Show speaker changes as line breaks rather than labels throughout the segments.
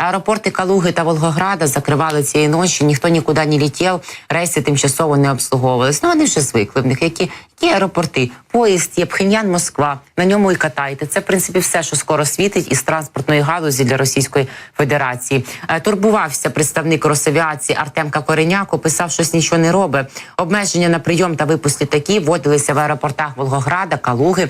Аеропорти Калуги та Волгограда закривали цієї ночі. Ніхто нікуди не летів, рейси тимчасово не обслуговувались. Ну вони вже звикли в них. Які, які аеропорти? Поїзд є Пхеньян, Москва. На ньому і катайте. Це в принципі все, що скоро світить із транспортної галузі для Російської Федерації. Е, Турбувався представник Росавіації Артемка Кореняко. Писав, щось нічого не робить. Обмеження на прийом та випуск літаків вводилися в аеропортах Волгограда, Калуги.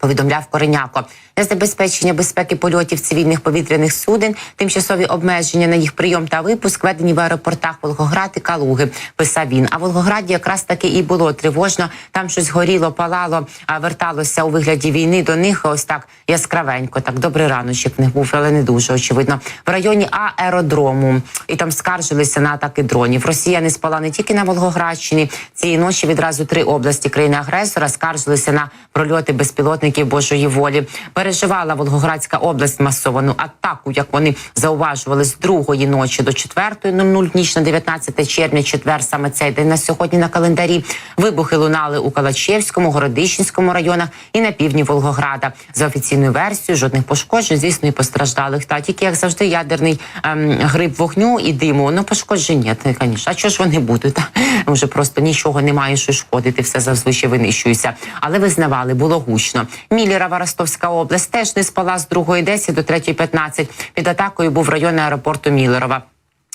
Повідомляв Кореняко незабезпечення безпеки польотів цивільних повітряних суден, тимчасові обмеження на їх прийом та випуск введені в аеропортах Волгоград і Калуги. Писав він. А в Волгограді якраз таки і було тривожно. Там щось горіло, палало, а верталося у вигляді війни до них. Ось так яскравенько. Так добрий раночок в них був, але не дуже очевидно. В районі аеродрому і там скаржилися на атаки дронів. Росія не спала не тільки на Волгоградщині. Цієї ночі відразу три області країни-агресора скаржилися на прольоти безпілотників Божої волі. Переживала Волгоградська область масовану атаку, як вони зауважували з другої ночі до четвертої 00 ніч на 19 червня. Четвер саме цей день на сьогодні на календарі. Вибухи лунали у Калачевському, Городищенському районах і на півдні Волгограда. За офіційною версією, жодних пошкоджень, звісно, і постраждалих. Та тільки як завжди, ядерний ем, гриб вогню і диму. Ну пошкоджень ні, звісно. А чого ж вони будуть? Та? Вже просто нічого немає, що шкодити, все зазвичай винищується. Але визнавали, було гучно. Мілєрова Ростовська область теж не спала з 2.10 до 3.15. Під атакою був район аеропорту Мілерова.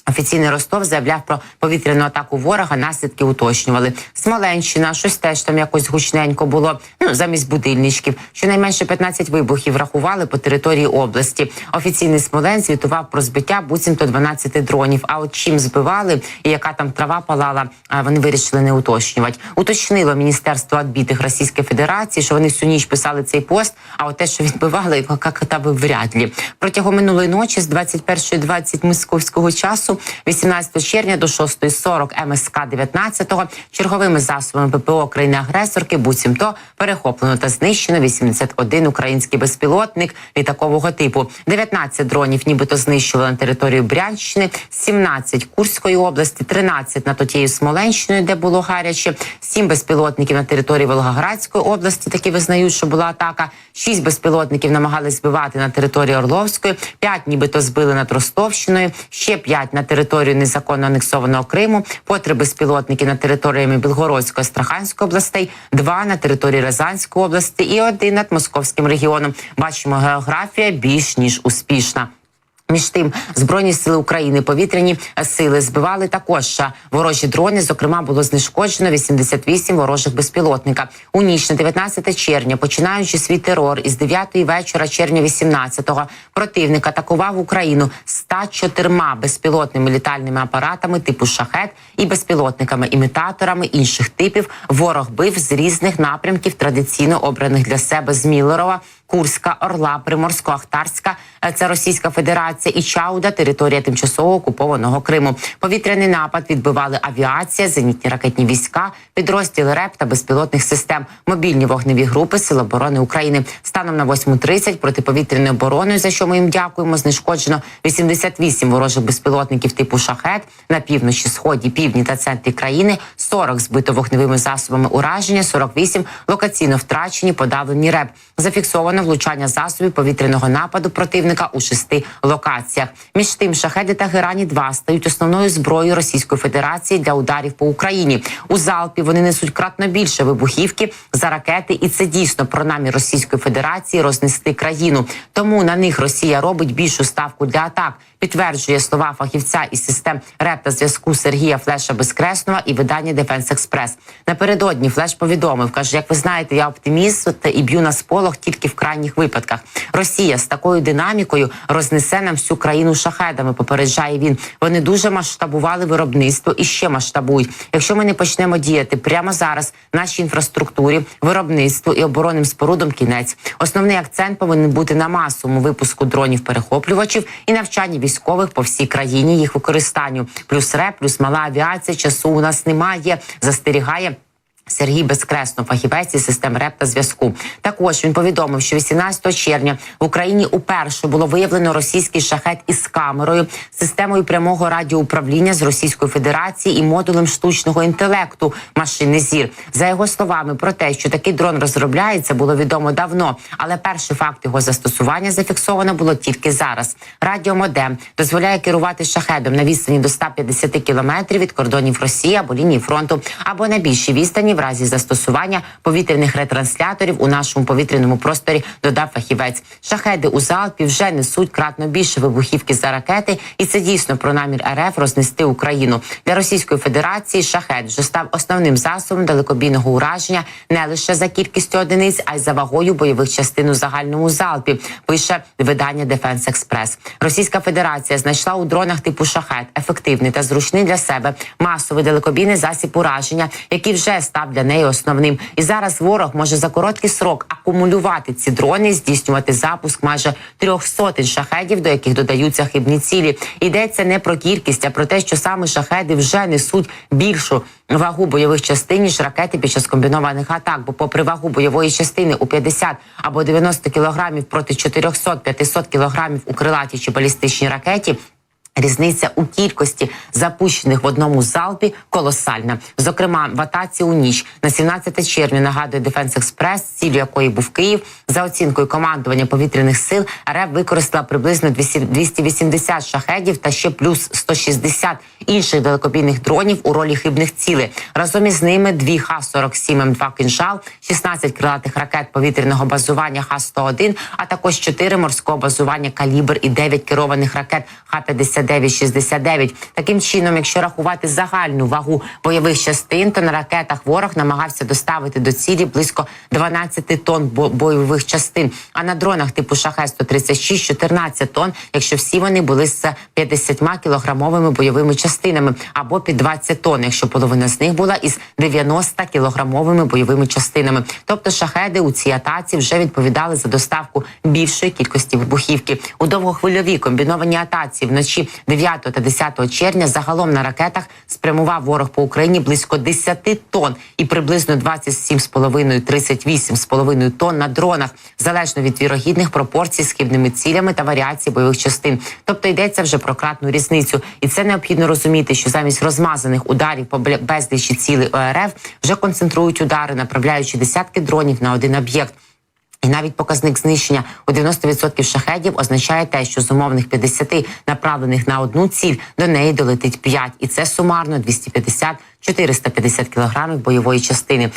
Офіційний Ростов заявляв про повітряну атаку ворога. Наслідки уточнювали. Смоленщина, щось теж там якось гучненько було. Ну замість будильничків. Щонайменше 15 вибухів рахували по території області. Офіційний Смолен звітував про збиття буцімто 12 дронів. А от чим збивали і яка там трава палала, вони вирішили не уточнювати. Уточнило міністерство відбитих Російської Федерації, що вони всю ніч писали цей пост. А от те, що відбивали, як та би вряд. Протягом минулої ночі з 21.20 московського часу. 18 червня до 6.40 МСК 19 черговими засобами ППО країни-агресорки буцімто перехоплено та знищено 81 український безпілотник літакового типу. 19 дронів, нібито знищили на територію Брянщини, 17 Курської області, 13 над тією Смоленщиною, де було гаряче, 7 безпілотників на території Волгоградської області. Такі визнають, що була атака. 6 безпілотників намагались збивати на території Орловської, 5 нібито збили над Ростовщиною, ще 5 на територію незаконно анексованого Криму, по три безпілотники на територіями Білгородської, Астраханської областей, два на території Рязанської області і один над московським регіоном. Бачимо, географія більш ніж успішна. Між тим, збройні сили України, повітряні сили збивали також ворожі дрони. Зокрема, було знешкоджено 88 ворожих безпілотника. У ніч на 19 червня, починаючи свій терор із 9 вечора червня 18-го, противник атакував Україну 104 безпілотними літальними апаратами типу шахет і безпілотниками, імітаторами інших типів. Ворог бив з різних напрямків, традиційно обраних для себе з Міллерова, Курська, Орла, Приморсько-Ахтарська. Е, Це Російська Федерація і Чауда, територія тимчасово окупованого Криму. Повітряний напад відбивали авіація, зенітні ракетні війська, підрозділи РЕП та безпілотних систем, мобільні вогневі групи Сил оборони України. Станом на 8.30 протиповітряною обороною, за що ми їм дякуємо, знешкоджено 88 ворожих безпілотників типу шахет на півночі, сході, півдні та центрі країни. 40 збито вогневими засобами ураження, 48 локаційно втрачені, подавлені РЕП. Зафіксовано влучання засобів повітряного нападу противника у шести локаціях. Між тим, шахеди та герані 2 стають основною зброєю Російської Федерації для ударів по Україні. У залпі вони несуть кратно більше вибухівки за ракети, і це дійсно про намір Російської Федерації рознести країну. Тому на них Росія робить більшу ставку для атак. Підтверджує слова фахівця із систем РЕП та зв'язку Сергія Флеша Безкреснова і видання Дефенс Експрес. Напередодні Флеш повідомив, каже: як ви знаєте, я оптиміст і б'ю на сполох тільки в крайніх випадках. Росія з такою динамікою рознесе нам всю країну шахедами. Попереджає він. Вони дуже масштабували виробництво і ще масштабують. Якщо ми не почнемо діяти прямо зараз, нашій інфраструктурі, виробництву і оборонним спорудам кінець. Основний акцент повинен бути на масовому випуску дронів перехоплювачів і навчанні військових по всій країні їх використанню. Плюс РЕП, плюс мала авіація. Часу у нас немає. Застерігає. Сергій Безкресно, фахівець із систем РЕП та зв'язку. Також він повідомив, що 18 червня в Україні уперше було виявлено російський шахет із камерою, системою прямого радіоуправління з Російської Федерації і модулем штучного інтелекту машини зір. За його словами, про те, що такий дрон розробляється, було відомо давно, але перший факт його застосування зафіксовано було тільки зараз. Радіомодем дозволяє керувати шахедом на відстані до 150 кілометрів від кордонів Росії або лінії фронту, або на більшій відстані в разі застосування повітряних ретрансляторів у нашому повітряному просторі. Додав фахівець. Шахеди у залпі вже несуть кратно більше вибухівки за ракети, і це дійсно про намір РФ рознести Україну для Російської Федерації. Шахет вже став основним засобом далекобійного ураження не лише за кількістю одиниць, а й за вагою бойових частин у загальному залпі. Пише видання Дефенс Експрес. Російська Федерація знайшла у дронах типу шахет ефективний та зручний для себе масовий далекобійний засіб ураження, який вже став для неї основним. І зараз ворог може за короткий срок акумулювати ці дрони, здійснювати запуск майже трьох сотень шахедів, до яких додаються хибні цілі. Йдеться не про кількість, а про те, що саме шахеди вже несуть більшу вагу бойових частин ніж ракети під час комбінованих атак. Бо, попри вагу бойової частини у 50 або 90 кілограмів проти 400-500 кілограмів у крилатій чи балістичній ракеті. Різниця у кількості запущених в одному залпі колосальна. Зокрема, в атаці у ніч на 17 червня нагадує Дефенс Експрес, цілю якої був Київ. За оцінкою командування повітряних сил РФ використала приблизно 200 280 шахедів та ще плюс 160 інших далекобійних дронів у ролі хибних цілей. Разом із ними дві Х-47 М2 «Кинжал», 16 крилатих ракет повітряного базування Х-101, а також 4 морського базування «Калібр» і 9 керованих ракет Х-50 59-69. Таким чином, якщо рахувати загальну вагу бойових частин, то на ракетах ворог намагався доставити до цілі близько 12 тонн бойових частин. А на дронах типу шахет 136 14 тонн, якщо всі вони були з 50 кілограмовими бойовими частинами, або під 20 тонн, якщо половина з них була із 90 кілограмовими бойовими частинами. Тобто шахеди у цій атаці вже відповідали за доставку більшої кількості вибухівки у довгохвильовій комбінованій атаці вночі 9 та 10 червня. Загалом на ракетах спрямував ворог по Україні близько 10 тонн і приблизно 27,5-38,5 тонн на дронах, залежно від вірогідних пропорцій з хибними цілями та варіацій бойових частин. Тобто йдеться вже про кратну різницю, і це необхідно розуміти, що замість розмазаних ударів по безлічі цілей ОРФ вже концентрують удари, направляючи десятки дронів на один об'єкт. І навіть показник знищення у 90% шахедів означає те, що з умовних 50 направлених на одну ціль до неї долетить 5. І це сумарно 250-450 кілограмів бойової частини.